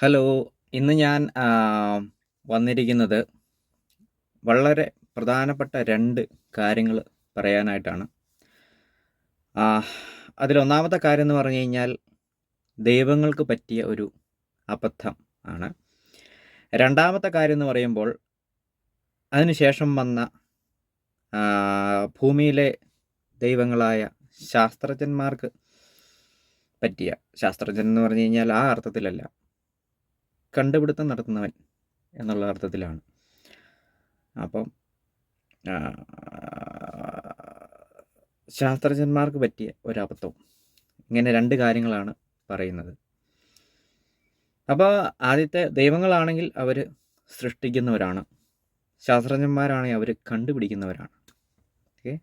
Hello ഇന്ന് ഞാൻ വന്നിരിക്കുന്നത് വളരെ പ്രധാനപ്പെട്ട രണ്ട് കാര്യങ്ങൾ പറയാനായിട്ടാണ്. അതിലൊന്നാമത്തെ കാര്യം എന്ന് പറഞ്ഞു കഴിഞ്ഞാൽ ദൈവങ്ങൾക്ക് പറ്റിയ ഒരു അബദ്ധം ആണ്. രണ്ടാമത്തെ കാര്യം എന്ന് പറയുമ്പോൾ അതിനുശേഷം വന്ന ഭൂമിയിലെ ദൈവങ്ങളായ ശാസ്ത്രജ്ഞന്മാർക്ക് പറ്റിയ ശാസ്ത്രജ്ഞൻ എന്ന് പറഞ്ഞു കഴിഞ്ഞാൽ ആ അർത്ഥത്തിലല്ല. കണ്ടുപിടുത്തം നടത്തുന്നവൻ എന്നുള്ള അർത്ഥത്തിലാണ്. അപ്പം ശാസ്ത്രജ്ഞന്മാർക്ക് പറ്റിയ ഒരബദ്ധം. ഇങ്ങനെ രണ്ട് കാര്യങ്ങളാണ് പറയുന്നത്. അപ്പോൾ ആദ്യത്തെ ദൈവങ്ങളാണെങ്കിൽ അവർ സൃഷ്ടിക്കുന്നവരാണ്. ശാസ്ത്രജ്ഞന്മാരാണെങ്കിൽ അവർ കണ്ടുപിടിക്കുന്നവരാണ്. ഓക്കെ?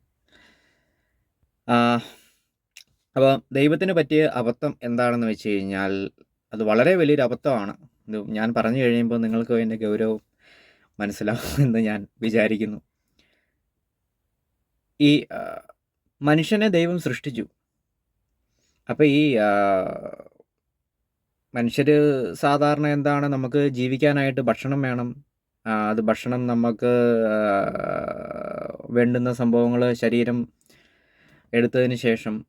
അപ്പോൾ ദൈവത്തിന് പറ്റിയ അബദ്ധം എന്താണെന്ന് വെച്ച് കഴിഞ്ഞാൽ അത് വളരെ വലിയൊരു അബദ്ധമാണ്. ഇത് ഞാൻ പറഞ്ഞു കഴിയുമ്പോൾ നിങ്ങൾക്ക് അതിന്റെ ഗൗരവം മനസ്സിലാവുമെന്ന് ഞാൻ വിചാരിക്കുന്നു. ഈ മനുഷ്യനെ ദൈവം സൃഷ്ടിച്ചു. അപ്പോൾ ഈ മനുഷ്യർ സാധാരണ എന്താണ്? നമുക്ക് ജീവിക്കാനായിട്ട് ഭക്ഷണം വേണം. അത് ഭക്ഷണം നമുക്ക് വേണ്ടുന്ന സംഭവങ്ങൾ ശരീരം എടുത്തതിന് ശേഷം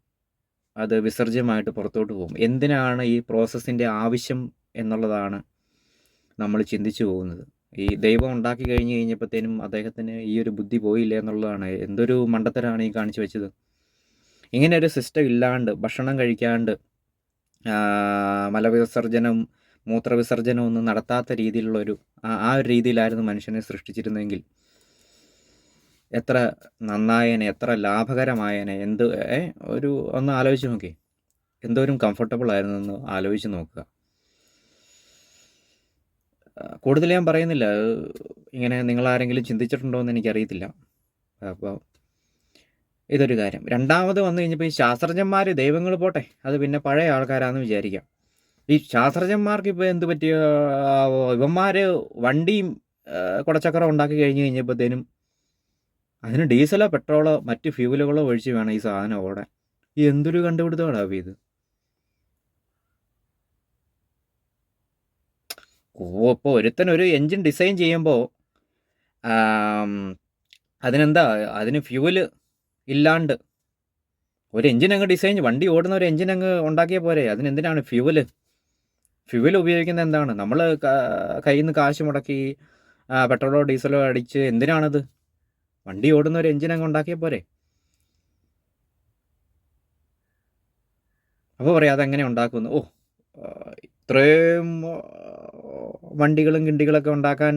അത് വിസർജ്യമായിട്ട് പുറത്തോട്ട് പോകും. എന്തിനാണ് ഈ പ്രോസസ്സിന്റെ ആവശ്യം എന്നുള്ളതാണ് നമ്മൾ ചിന്തിച്ചു പോകുന്നത്. ഈ ദൈവം ഉണ്ടാക്കി കഴിഞ്ഞ് കഴിഞ്ഞപ്പോഴത്തേനും അദ്ദേഹത്തിന് ഈ ഒരു ബുദ്ധി പോയില്ല എന്നുള്ളതാണ്. എന്തൊരു മണ്ടത്തരാണ് ഈ കാണിച്ചു വെച്ചത്. ഇങ്ങനെ ഒരു സിസ്റ്റം ഇല്ലാണ്ട് ഭക്ഷണം കഴിക്കാണ്ട് മലവിസർജനം മൂത്രവിസർജനം ഒന്നും നടത്താത്ത രീതിയിലുള്ളൊരു ആ- ഒരു രീതിയിലായിരുന്നു മനുഷ്യനെ സൃഷ്ടിച്ചിരുന്നെങ്കിൽ എത്ര നന്നായനെ എത്ര ലാഭകരമായനെ എന്ത് ഒരു ഒന്ന് ആലോചിച്ച് നോക്കി എന്തോരും കംഫർട്ടബിൾ ആയിരുന്നു എന്ന് ആലോചിച്ച് നോക്കുക. കൂടുതൽ ഞാൻ പറയുന്നില്ല. ഇങ്ങനെ നിങ്ങൾ ആരെങ്കിലും ചിന്തിച്ചിട്ടുണ്ടോ എന്ന് എനിക്കറിയത്തില്ല. അപ്പോൾ ഇതൊരു കാര്യം. രണ്ടാമത് വന്നു കഴിഞ്ഞപ്പോൾ ഈ ശാസ്ത്രജ്ഞന്മാർ ദൈവങ്ങൾ പോട്ടെ അത് പിന്നെ പഴയ ആൾക്കാരാന്ന് വിചാരിക്കാം. ഈ ശാസ്ത്രജ്ഞന്മാർക്ക് ഇപ്പോൾ എന്ത് പറ്റിയ ഇവന്മാർ വണ്ടിയും കുടച്ചക്രം ഉണ്ടാക്കി കഴിഞ്ഞ് കഴിഞ്ഞപ്പോഴത്തേനും അതിന് ഡീസലോ പെട്രോളോ മറ്റ് ഫ്യൂവലുകളോ ഒഴിച്ച് വേണം ഈ സാധനം ഓടാൻ. എന്തൊരു കണ്ടുപിടുത്തമാണ് ഇത്? ഇപ്പോൾ ഒരുത്തൻ ഒരു എൻജിൻ ഡിസൈൻ ചെയ്യുമ്പോൾ അതിനെന്താ അതിന് ഫ്യൂവൽ ഇല്ലാണ്ട് ഒരു എൻജിൻ അങ്ങ് ഡിസൈൻ വണ്ടി ഓടുന്ന ഒരു എൻജിൻ അങ്ങ് ഉണ്ടാക്കിയ പോരെ അതിനെന്തിനാണ് ഫ്യൂവൽ? ഫ്യൂവൽ ഉപയോഗിക്കുന്നത് എന്താണ്? നമ്മൾ കയ്യിൽ നിന്ന് കാശ് മുടക്കി പെട്രോളോ ഡീസലോ അടിച്ച് എന്തിനാണത്? വണ്ടി ഓടുന്ന ഒരു എൻജിൻ അങ്ങ് ഉണ്ടാക്കിയ പോരെ. അപ്പോൾ പറയാം അതെങ്ങനെ ഉണ്ടാക്കുന്നു ഓ ഇത്രയും വണ്ടികളും കിണ്ടികളൊക്കെ ഉണ്ടാക്കാൻ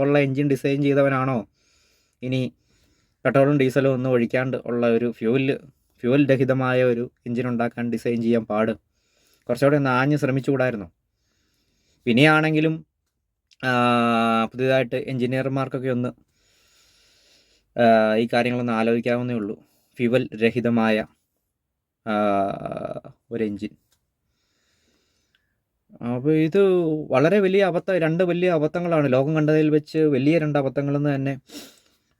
ഉള്ള എൻജിൻ ഡിസൈൻ ചെയ്തവനാണോ? ഇനി പെട്രോളും ഡീസലും ഒന്നും ഒഴിക്കാണ്ട് ഉള്ള ഒരു ഫ്യൂവൽ ഫ്യൂവൽ രഹിതമായ ഒരു എൻജിൻ ഉണ്ടാക്കാൻ ഡിസൈൻ ചെയ്യാൻ പാട്. കുറച്ചുകൂടെ ഒന്ന് ആഞ്ഞ് ശ്രമിച്ചുകൂടായിരുന്നു. പിന്നെയാണെങ്കിലും പുതിയതായിട്ട് എൻജിനീയർമാർക്കൊക്കെ ഒന്ന് ഈ കാര്യങ്ങളൊന്ന് ആലോചിക്കാവുന്നേ ഉള്ളൂ. ഫ്യുവൽ രഹിതമായ ഒരു എൻജിൻ അപ്പോൾ ഇത് വളരെ വലിയ അബദ്ധം രണ്ട് വലിയ അബദ്ധങ്ങളാണ് ലോകം കണ്ടതിൽ വെച്ച് വലിയ രണ്ട് അബദ്ധങ്ങളെന്ന് തന്നെ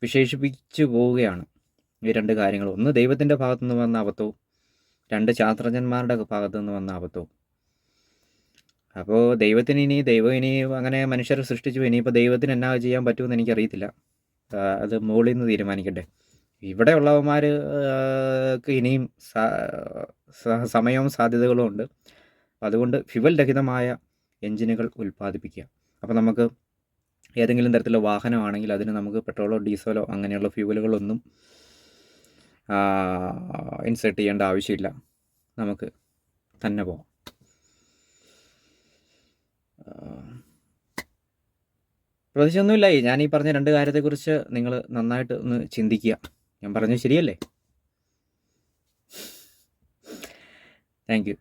വിശേഷിപ്പിച്ചു പോവുകയാണ്. ഈ രണ്ട് കാര്യങ്ങൾ ഒന്ന് ദൈവത്തിന്റെ ഭാഗത്തു നിന്ന് വന്ന അബദ്ധവും രണ്ട് ശാസ്ത്രജ്ഞന്മാരുടെ ഭാഗത്തു നിന്ന് വന്ന അബദ്ധവും. അപ്പോൾ ദൈവത്തിന് ഇനി ദൈവം ഇനി അങ്ങനെ മനുഷ്യരെ സൃഷ്ടിച്ചു. ഇനിയിപ്പോൾ ദൈവത്തിന് എന്നാ ചെയ്യാൻ പറ്റുമെന്ന് എനിക്കറിയത്തില്ല. അത് മുകളിൽ നിന്ന് തീരുമാനിക്കട്ടെ. ഇവിടെ ഉള്ളവന്മാർക്ക് ഇനിയും സമയവും സാധ്യതകളും ഉണ്ട്. അതുകൊണ്ട് ഫ്യുവൽ രഹിതമായ എൻജിനുകൾ ഉൽപ്പാദിപ്പിക്കുക. അപ്പോൾ നമുക്ക് ഏതെങ്കിലും തരത്തിലുള്ള വാഹനമാണെങ്കിൽ അതിന് നമുക്ക് പെട്രോളോ ഡീസലോ അങ്ങനെയുള്ള ഫ്യൂവലുകളൊന്നും ഇൻസേർട്ട് ചെയ്യേണ്ട ആവശ്യമില്ല. നമുക്ക് തന്നെ പോകാം പ്രത്യേകിച്ചൊന്നുമില്ല ഈ ഞാൻ ഈ പറഞ്ഞ രണ്ട് കാര്യത്തെക്കുറിച്ച് നിങ്ങൾ നന്നായിട്ട് ഒന്ന് ചിന്തിക്കുക. ഞാൻ പറഞ്ഞത് ശരിയല്ലേ? Thank you